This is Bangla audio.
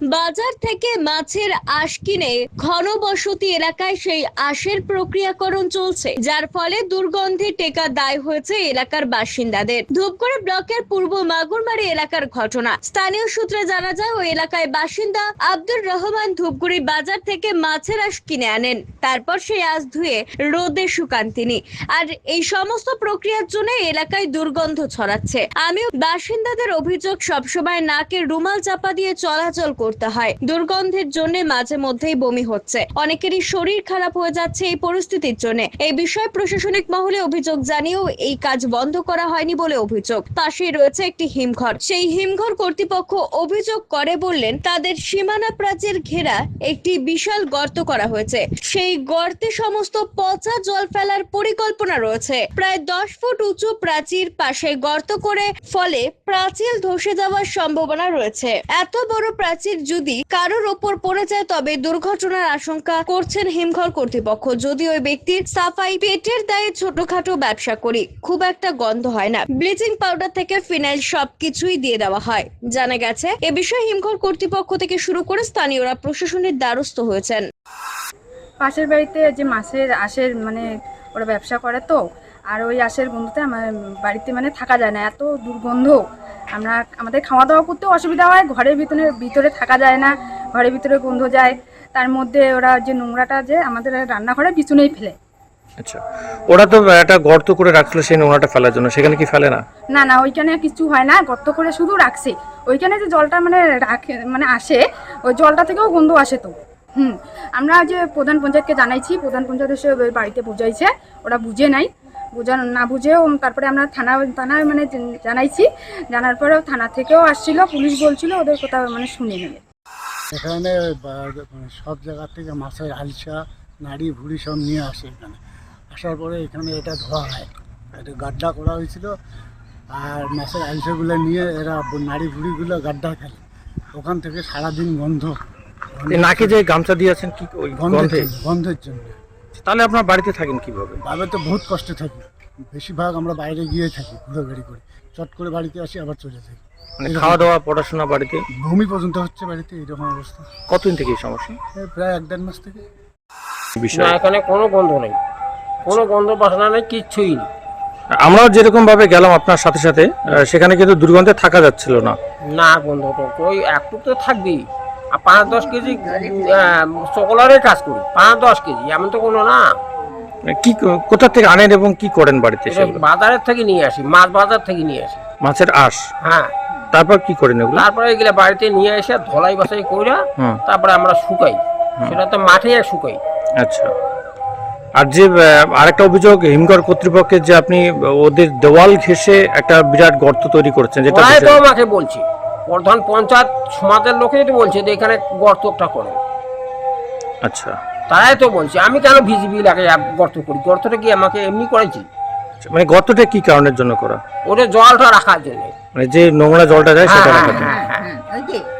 বাজার থেকে মাছের আঁশ কিনে ঘনবসতি এলাকায় সেই আঁশের প্রক্রিয়াকরণ চলছে, যার ফলে দুর্গন্ধে টেকা দায় হয়েছে এলাকার বাসিন্দাদের। ধূপগুড়ি ব্লকের পূর্ব মাগুরমারি এলাকার ঘটনা। স্থানীয় সূত্রে জানা যায়, ওই এলাকায় বাসিন্দা আব্দুর রহমান ধূপগুড়ি বাজার থেকে মাছের আঁশ কিনে আনেন। তারপর সেই আশ ধুয়ে রোদে শুকান তিনি। আর এই সমস্ত প্রক্রিয়ার জন্য এলাকায় দুর্গন্ধ ছড়াচ্ছে। আমিও বাসিন্দাদের অভিযোগ সবসময় নাকে রুমাল চাপা দিয়ে চলাচল করতে হয়। দুর্গন্ধের জন্য মাঝে মধ্যেই বমি হচ্ছে। অনেকেরই শরীর খারাপ হয়ে যাচ্ছে এই পরিস্থিতির জন্য। এই বিষয়ে প্রশাসনিক মহলে অভিযোগ জানিয়েও এই কাজ বন্ধ করা হয়নি বলে অভিযোগ। পাশেই রয়েছে একটি হিমঘর। সেই হিমঘর কর্তৃপক্ষ অভিযোগ করে বললেন, তাদের সীমানা প্রাচীর ঘেরা একটি বিশাল গর্ত করা হয়েছে। সেই গর্তে সমস্ত পচা জল ফেলার পরিকল্পনা রয়েছে। প্রায় দশ ফুট উঁচু প্রাচীর পাশে গর্ত করে ফলে প্রাচীর ধসে যাওয়ার সম্ভাবনা রয়েছে। এত বড় প্রাচীর যদি কারোর ওপর পড়ে যায়, তবে দুর্ঘটনার আশঙ্কা করছেন হিমঘর কর্তৃপক্ষ। যদি ওই ব্যক্তির সাফাই পেটের দায়ে ছোটখাটো ব্যবসা করি, খুব একটা গন্ধ হয় না। ব্লিচিং পাউডার থেকে ফিনাইল সবকিছুই দিয়ে দেওয়া হয়। জানা গেছে, এ বিষয়ে হিমঘর কর্তৃপক্ষ থেকে শুরু করে স্থানীয়রা প্রশাসনের দ্বারস্থ হয়েছেন। পাশের বাড়িতে যে মাছের আশের মানে ওরা ব্যবসা করে তো, আর ওই আশের গন্ধতে আমার বাড়িতে মানে থাকা যায় না। এত দুর্গন্ধ। আমরা আমাদের খাওয়া দাওয়া করতেও অসুবিধা হয় ঘরের ভিতরে ভিতরে থাকা যায় না ঘরের ভিতরে গন্ধ যায়। তার মধ্যে ওরা যে নোংরাটা যে আমাদের রান্নাঘরের পিছনেই ফেলে। আচ্ছা ওরা তো একটা গর্ত করে রাখছিল সেই নোংরাটা ফেলার জন্য সেখানে কি ফেলে না? না না ওইখানে কিছু হয় না গর্ত করে শুধু রাখছে। ওইখানে যে জলটা মানে রাখে মানে আসে ওই জলটা থেকেও গন্ধ আসে তো। হুম আমরা যে প্রধান পঞ্চায়েতকে জানাইছি প্রধান পঞ্চায়েত এসে বাড়িতে বুঝাইছে ওরা বুঝে নাই। বুঝা না বুঝেও তারপরে আমরা থানা থানায় মানে জানাইছি। জানার পরেও থানা থেকেও আসছিল পুলিশ বলছিল ওদের কথা মানে শুনে নেবে এখানে মানে সব জায়গা থেকে মাছের আলসা নাড়ি ভুড়ি সব নিয়ে আসে এখানে। আসার পরে এখানে এটা ধোয়া হয়। এটা গাড্ডা করা হয়েছিল। আর মাছের আলসাগুলো নিয়ে এরা নাড়ি ভুড়িগুলো গাড্ডা খেলে। ওখান থেকে সারাদিন গন্ধ। এই নাকে যে গামছা দিয়েছেন কি ওই গন্ধের গন্ধে? গন্ধের জন্য। তাহলে আপনার বাড়িতে থাকেন কীভাবে? বাবে তো বহুত কষ্টে থাকি। বেশিরভাগ আমরা বাইরে গিয়ে থাকি ঘুরে গাড়ি করে। চট করে বাড়িতে আসি আবার চলে যাই। মানে খাওয়া দাওয়া পড়াশোনা বাড়িতে? ভূমি পর্যন্ত হচ্ছে বাড়িতে এইরকম অবস্থা। কতদিন থেকে এই সমস্যা? প্রায় এক দেড় মাস থেকে। না এখানে কোনো গন্ধ নেই। কোনো গন্ধ বাসনা নেই কিচ্ছুই নেই। আমরাও যেরকম ভাবে গেলাম আপনার সাথে সাথে সেখানে কিন্তু দুর্গন্ধে থাকা যাচ্ছিল না। না গন্ধ তো ওই একটু তো থাকবেই। আর পাঁচ দশ কেজি সকলারের কাজ করি। পাঁচ দশ কেজি এমন তো কোনো না। মানে কি কোথা থেকে আনেন এবং কি করেন বাড়িতে বাজারের থেকে নিয়ে আসি মাছ বাজার থেকে নিয়ে আসি। মাছের আঁশ? হ্যাঁ। তারপর কি করেন এগুলো? তারপরে এগুলো বাড়িতে নিয়ে এসে ধলাই বাসাই কইরা তারপরে আমরা শুকাই। সেটা তো মাঠে শুকাই। আচ্ছা। আর যে আরেকটা অভিযোগ হিমঘর কর্তৃপক্ষের যে আপনি ওদের দেওয়াল ঘেঁষে একটা বিরাট গর্ত তৈরি করছেন যেটা তো আমাকে বলছে। প্রধান পঞ্চায়েত সমাজের লোকেই তো বলছে যে এখানে গর্তটা করে। আচ্ছা। তারাই তো বলছে আমি কেন ভিজিবি লাগে গর্ত করি? গর্তটা কি আমাকে এমনি করেছি? মানে গর্তটা কি কারণের জন্য করা? ওটা জলটা রাখার জন্য। মানে যে নোংরা জলটা যায় সেটা হ্যাঁ, রাখার জন্য। হ্যাঁ, হ্যাঁ।